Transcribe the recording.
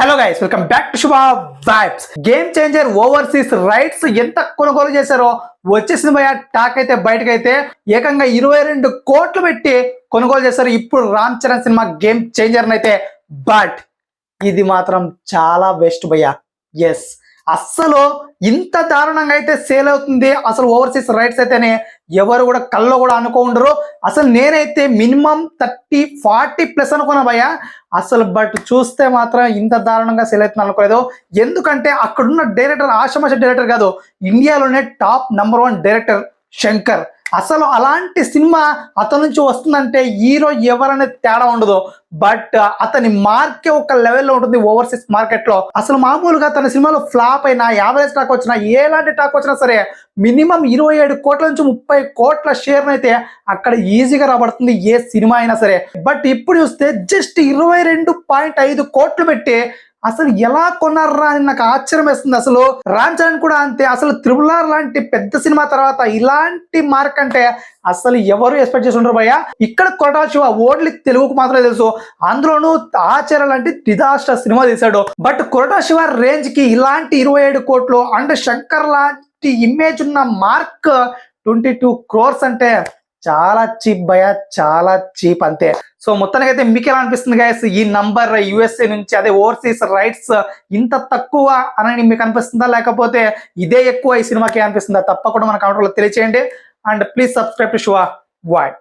Hello guys welcome back to Shubha vibes game changer overseas rights ఎంత కొనుగోలు చేశారో వచ్చేసిన భయ టాక్ అయితే బయటకైతే ఏకంగా ఇరవై రెండు కోట్లు పెట్టి కొనుగోలు చేశారు ఇప్పుడు Ram Charan cinema Game Changer అయితే బట్ ఇది మాత్రం చాలా బెస్ట్ భయ్య. ఎస్ అస్సలు ఇంత దారుణంగా అయితే సేల్ అవుతుంది. అసలు ఓవర్సీస్ రైట్స్ అయితేనే ఎవరు కూడా కళ్ళు కూడా అనుకో ఉండరు అసలు నేనైతే మినిమం థర్టీ ఫార్టీ ప్లస్ అనుకున్నా భయ్యా. అసలు బట్ చూస్తే మాత్రం ఇంత దారుణంగా సేల్ అవుతుంది అనుకోలేదు. ఎందుకంటే అక్కడున్న డైరెక్టర్ ఆశమాష డైరెక్టర్ కాదు ఇండియాలోనే top number one director. Shankar. అసలు అలాంటి సినిమా అతని నుంచి వస్తుందంటే హీరో ఎవరనే తేడా ఉండదు. బట్ అతని మార్కే ఒక లెవెల్లో ఉంటుంది ఓవర్సీస్ మార్కెట్లో. అసలు మామూలుగా తన సినిమాలో ఫ్లాప్ అయినా యావరేజ్ టాక్ వచ్చినా ఎలాంటి టాక్ వచ్చినా సరే మినిమం ఇరవై ఏడు కోట్ల నుంచి ముప్పై కోట్ల షేర్ అయితే అక్కడ ఈజీగా రాబడుతుంది ఏ సినిమా అయినా సరే. బట్ ఇప్పుడు చూస్తే జస్ట్ ఇరవై రెండు పాయింట్ ఐదు కోట్లు పెట్టి అసలు ఎలా కొన్నారా అని నాకు ఆశ్చర్యం వేస్తుంది. అసలు రామ్ చరణ్ కూడా అంతే. అసలు త్రిబుల్ ఆర్ లాంటి పెద్ద సినిమా తర్వాత ఇలాంటి మార్క్ అంటే అసలు ఎవరు ఎక్స్పెక్ట్ చేసి ఉండరు భయ్య. ఇక్కడ కొరటాల శివ ఓన్లీ తెలుగుకు మాత్రమే తెలుసు. అందులోనూ ఆచార్య లాంటి డిజాస్టర్ సినిమా తీశాడు. బట్ కొరటా శివ రేంజ్కి ఇలాంటి ఇరవై ఏడు కోట్లు అండ్ శంకర్ లాంటి ఇమేజ్ ఉన్న మార్క్ ట్వంటీ టూ క్రోర్స్ అంటే చాలా చీప్ భయ చాలా చీప్ అంతే. సో మొత్తానికి అయితే మీకు ఎలా అనిపిస్తుంది గాయస్ ఈ నంబర్ యుఎస్ఏ నుంచి అదే ఓవర్సీస్ రైట్స్ ఇంత తక్కువ అని మీకు అనిపిస్తుందా లేకపోతే ఇదే ఎక్కువ ఈ సినిమాకి అనిపిస్తుందా? తప్పకుండా మన కౌంటర్లో తెలియచేయండి. అండ్ ప్లీజ్ సబ్స్క్రైబ్ టు షువా వాయ్